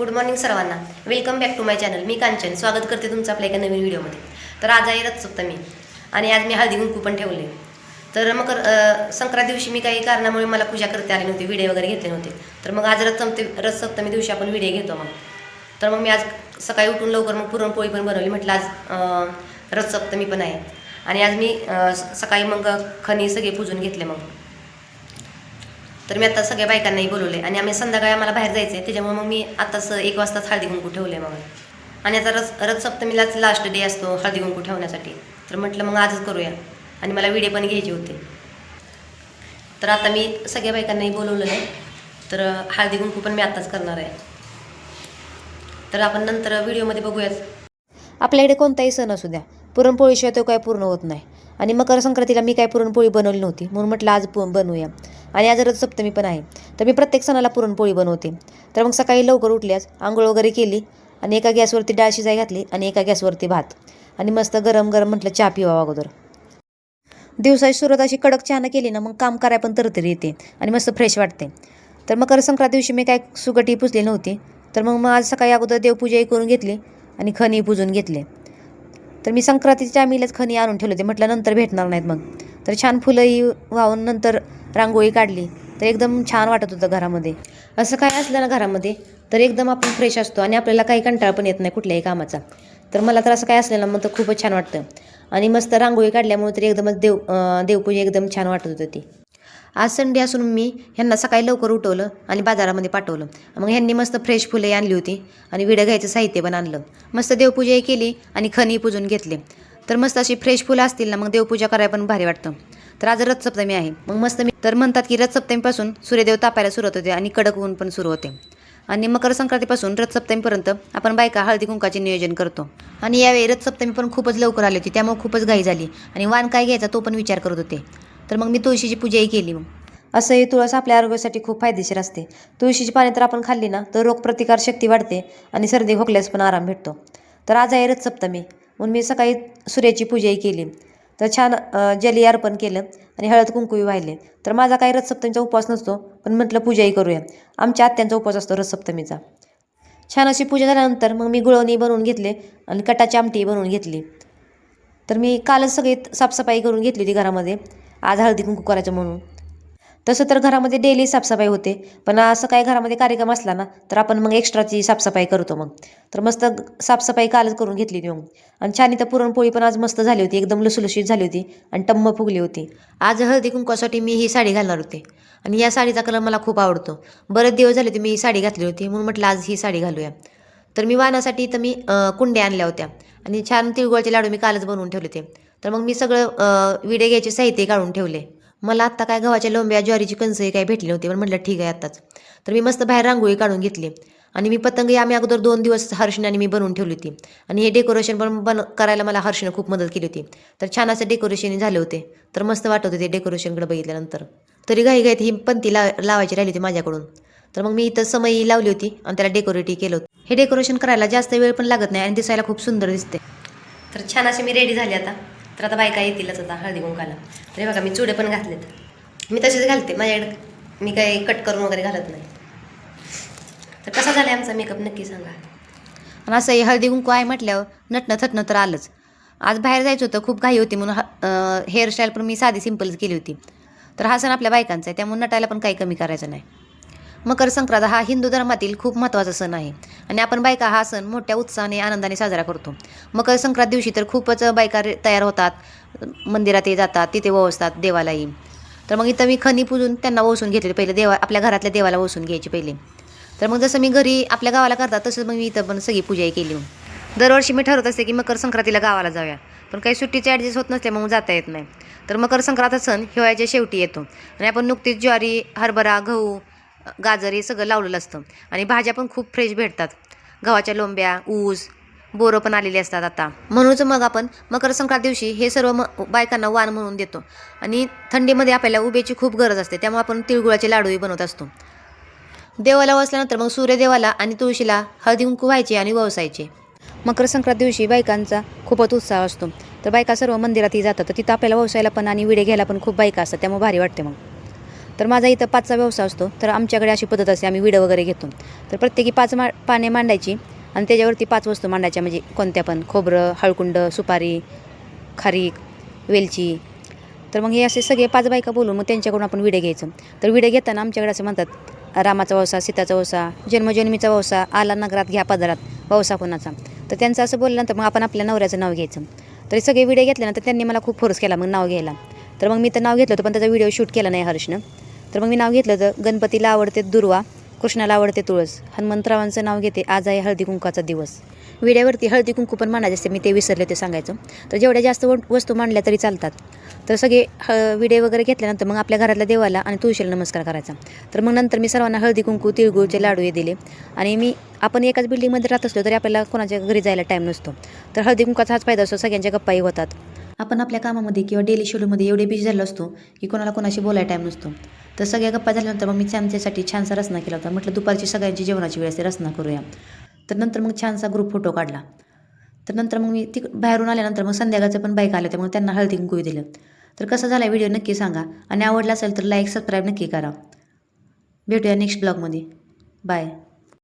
Good morning सर्वांना. Welcome back to my channel मी कांचन. स्वागत करते तुमचं आपल्या एका नवीन व्हिडिओमध्ये. तर आज आहे रथसप्तमी आणि आज मी हळदी कुंकू पण ठेवले. तर मकर संक्रांत दिवशी मी काही कारणामुळे मला पूजा करता आली नव्हती व्हिडिओ वगैरे घेतले नव्हते. तर मग आज रथसप्तमी रथसप्तमी दिवशी आपण व्हिडिओ घेतो मग. तर मग मी आज सकाळी उठून लवकर मग पुरणपोळी पण बनवली. म्हटलं आज रथसप्तमी पण आहे. आणि आज मी स- सकाळी मग खणी सगळे पूजून घेतले मग. तर मी आता सगळ्या बायकांनाही बोलवले आणि आम्ही संध्याकाळी आम्हाला बाहेर जायचं आहे त्याच्यामुळे मग मी आताच एक वाजताच हळदी कुंकू ठेवले मग. आणि आता रथ रथसप्तमीलाच लास्ट डे असतो हळदी कुंकू ठेवण्यासाठी. तर म्हटलं मग आजच करूया. आणि मला विडे पण घ्यायचे होते. तर आता मी सगळ्या बायकांनाही बोलवलेलं आहे तर हळदी कुंकू पण मी आत्ताच करणार आहे. तर आपण नंतर व्हिडिओमध्ये बघूयाच आपल्याकडे कोणताही सण असू द्या. पुरणपोळीशिवाय तो काय पूर्ण होत नाही. आणि मकर संक्रांतीला मी काय पुरणपोळी बनवली नव्हती. म्हणून म्हटलं आज पु बनवूया. आणि आज रथसप्तमी पण आहे. तर मी प्रत्येक सणाला पुरणपोळी बनवते. तर मग सकाळी लवकर उठल्यास आंघोळ वगैरे केली आणि एका गॅसवरती डाळ शिजाय घातली आणि एका गॅसवरती भात. आणि मस्त गरम गरम म्हटलं चहा पिवा अगोदर. दिवसाची सुरुवात अशी कडक चहानं केली ना मग काम करायला पण तरतरी येते आणि मस्त फ्रेश वाटते. तर मकर संक्रांत दिवशी मी काय सुगटी पुजली नव्हती. तर मग मग आज सकाळी अगोदर देवपूजाही करून घेतली. आणि खणी पुजून घेतले. तर मी संक्रांतीच्या टायमिलाच खणी आणून ठेवले होते. म्हटलं नंतर भेटणार नाहीत मग. तर छान फुलंही वाहून नंतर रांगोळी काढली. तर एकदम छान वाटत होतं घरामध्ये. असं काय असलं ना घरामध्ये तर एकदम आपण फ्रेश असतो आणि आपल्याला काही कंटाळा पण येत नाही कुठल्याही कामाचा. तर मला तर असं काय असलं ना मग तर खूपच छान वाटतं. आणि मस्त रांगोळी काढल्यामुळे तरी एकदमच देव देवपूजा एकदम छान वाटत होती ती. आज संडे असून मी ह्यांना सकाळी लवकर उठवलं आणि बाजारामध्ये पाठवलं. मग ह्यांनी मस्त फ्रेश फुले आणली होती आणि विडं घ्यायचं साहित्य पण आणलं. मस्त देवपूजाही केली आणि खणी पूजून घेतले. तर मस्त अशी फ्रेश फुलं असतील ना मग देवपूजा करायला पण भारी वाटतं. तर आज रथसप्तमी आहे. मग मस्त मी तर म्हणतात की रथसप्तमीपासून सूर्यदेव तापायला सुरुवात होते आणि कडक ऊन पण सुरू होते. आणि मकर संक्रांतीपासून रथसप्तमीपर्यंत आपण बायका हळदी कुंकाचे नियोजन करतो. आणि यावेळी रथसप्तमी पण खूपच लवकर आली होती त्यामुळे खूपच घाई झाली. आणि वाण काय घ्यायचा तो पण विचार करत होते. तर मग मी तुळशीची पूजाही केली मग. असंही तुळस आपल्या आरोग्यासाठी खूप फायदेशीर असते. तुळशीची पाने तर आपण खाल्ली ना तर रोगप्रतिकार शक्ती वाढते आणि सर्दी खोकल्यास पण आराम भेटतो. तर आज आहे रथसप्तमी म्हणून मी सकाळी सूर्याची पूजाही केली. तर छान जली अर्पण केलं आणि हळद कुंकूही वाहिले. तर माझा काही रथसप्तमीचा उपवास नसतो पण म्हटलं पूजाही करूया. आमच्या आत्यांचा उपवास असतो रथसप्तमीचा. छान अशी पूजा झाल्यानंतर मग मी गुळवणी बनवून घेतले आणि कटाची आमटी बनवून घेतली. तर मी कालच सगळी साफसफाई करून घेतली होती घरामध्ये. आज हळदी कुंकू करायचं म्हणून. तसं तर घरामध्ये डेली साफसफाई होते. पण असं काही घरामध्ये कार्यक्रम असला ना तर आपण मग एक्स्ट्राची साफसफाई करतो मग. तर मस्त साफसफाई कालच करून घेतली होती मग. आणि छान इथं पुरणपोळी पण आज मस्त झाली होती. एकदम लुसलुशीत झाली होती आणि टम्म फुगली होती. आज हळदी कुंकवासाठी मी ही साडी घालणार होते. आणि या साडीचा कलर मला खूप आवडतो. बरेच दिवस झाले होते मी ही साडी घातली होती. म्हणून म्हटलं आज ही साडी घालूया. तर मी वाहनासाठी इथं मी कुंड्या आणल्या होत्या. आणि छान तिळगुळाचे लाडू मी कालच बनवून ठेवले होते. तर मग मी सगळं विडे घ्यायचे साहित्य काढून ठेवले. मला आत्ता काय गव्हाच्या लोंब्या ज्वारीची कणसंही काही भेटली नव्हती पण म्हटलं ठीक आहे आत्ताच. तर मी मस्त बाहेर रांगोळी काढून घेतली. आणि मी पतंग आम्ही अगोदर दोन दिवस हर्षणाने मी बनवून ठेवली होती. आणि हे डेकोरेशन पण बन करायला मला हर्षनं खूप मदत केली होती. तर छान असं डेकोरेशन झाले होते. तर मस्त वाटत होते डेकोरेशनकडे बघितल्यानंतर. तरी घाई घाईत ही पंती ला लावायची राहिली होती माझ्याकडून. तर मग मी इथं समयी लावली होती आणि त्याला डेकोरेटही केलं होतं. हे डेकोरेशन करायला जास्त वेळ पण लागत नाही आणि दिसायला खूप सुंदर दिसते. तर छान असे मी रेडी झाले आता. तर आता बायका येतीलच आता हळदी कुंकाला. तर हे बघा मी चुडे पण घातलेत. मी तसेच घालते माझ्याकडे मी काही कट करून वगैरे घालत नाही. तर कसा झाला आमचा मेकअप नक्की सांगा. आणि असं हे हळदी कुंकू आहे म्हटल्यावर नटणं थटणं तर आलंच. आज बाहेर जायचं होतं खूप घाई होती म्हणून ह- हेअरस्टाईल पण मी साधी सिंपलच केली होती. तर हा सण आपल्या बायकांचा आहे त्यामुळे नटायला पण काही कमी करायचं नाही. मकर संक्रांत हा हिंदू धर्मातील खूप महत्त्वाचा सण आहे. आणि आपण बायका हा सण मोठ्या उत्साहाने आनंदाने साजरा करतो. मकर संक्रांत दिवशी तर खूपच बायका तयार होतात. मंदिरातही जातात तिथे वसतात देवालाही. तर मग इथं मी खणी पूजून त्यांना वसून घेतले पहिले. देवा आपल्या घरातल्या देवाला वसून घ्यायची पहिले. तर मग जसं मी घरी आपल्या गावाला करतात तसंच मग मी इथं पण सगळी पूजाही केली. दरवर्षी मी ठरवत असते की मकर संक्रांतीला गावाला जाऊया. पण काही सुट्टीचे ॲडजस्ट होत नसते मग जाता येत नाही. तर मकर संक्रांत हा सण हिवाळ्याच्या शेवटी येतो. आणि आपण नुकतीच ज्वारी हरभरा गहू गाजर हे सगळं लावलेलं असतं. आणि भाज्या पण खूप फ्रेश भेटतात. गव्हाच्या लोंब्या ऊस बोरं पण आलेली असतात आता. म्हणूनच मग आपण मकर संक्रांत दिवशी हे सर्व म बायकांना वाण म्हणून देतो. आणि थंडीमध्ये आपल्याला उभेची खूप गरज असते त्यामुळे आपण तिळगुळाचे लाडूही बनवत असतो. देवाला वसल्यानंतर मग सूर्यदेवाला आणि तुळशीला हळदी कुंकू व्हायचे आणि वसायचे. मकर संक्रांत दिवशी बायकांचा खूपच उत्साह असतो. तर बायका सर्व मंदिरातही जातात तर तिथं आपल्याला वसायला पण आणि विडे घ्यायला पण खूप बायका असतात त्यामुळे भारी वाटते मग. तर माझा इथं पाचचा व्यवसाय असतो. तर आमच्याकडे अशी पद्धत असते आम्ही विडं वगैरे घेतो. तर प्रत्येकी पाच मा पाने मांडायची आणि त्याच्यावरती पाच वस्तू मांडायच्या म्हणजे कोणत्या पण खोबरं हळकुंड सुपारी खारीक वेलची. तर मग हे असे सगळे पाच बायका बोलून मग त्यांच्याकडून आपण विडे घ्यायचं. तर विडे घेताना आमच्याकडे असं म्हणतात रामाचा वसा सीताचा वसा जन्मजन्मीचा वसा आला नगरात घ्या पदरात वसा कोणाचा. तर त्यांचं असं बोलल्यानंतर मग आपण आपल्या नवऱ्याचं नाव घ्यायचं. तर हे सगळे व्हिडिओ घेतल्यानंतर त्यांनी मला खूप फोर्स केला मग नाव घ्यायला. तर मग मी तर नाव घेतलं होतं पण त्याचा व्हिडिओ शूट केला नाही हर्षनं. तर मग मी नाव घेतलं तर गणपतीला आवडते दुर्वा कृष्णाला आवडते तुळस. हनुमंतरावांचं नाव घेते आज आहे हळदी कुंकाचा दिवस. विड्यावरती हळदी कुंकू पण मांडायचे असते मी ते विसरले ते सांगायचं. तर जेवढ्या जास्त व- वस्तू मांडल्या तरी चालतात. तर सगळे ह विडे वगैरे घेतल्यानंतर मग आपल्या घरातल्या देवाला आणि तुळशीला नमस्कार करायचा. तर मग नंतर मी सर्वांना हळदी कुंकू तिळगुळचे लाडू हे दिले. आणि मी आपण एकाच बिल्डिंगमध्ये राहत असलो तरी आपल्याला कोणाच्या घरी जायला टाईम नसतो. तर हळदी कुंकाचा हाच फायदा असतो सगळ्यांच्या गप्पाही होतात. आपण आपल्या कामामध्ये किंवा डेली शेड्यूलमध्ये एवढे बिझी झालो असतो की कोणाला कोणाशी बोलायला टाईम नसतो. तर सगळ्या गप्पा झाल्यानंतर मग मी त्यांच्यासाठी छानसा रचना केला होता. म्हटलं दुपारची सगळ्यांची जेवणाची वेळ असते रचना करूया. तर नंतर मग छानसा ग्रुप फोटो काढला. तर नंतर मग मी तिक बाहेरून आल्यानंतर मग संध्याकाळचं पण बाईक आल्या होते मग त्यांना हळदी कुंकू दिलं. तर कसा झाला व्हिडिओ नक्की सांगा. आणि आवडला असेल तर लाईक सबस्क्राईब नक्की करा. भेटूया नेक्स्ट ब्लॉगमध्ये बाय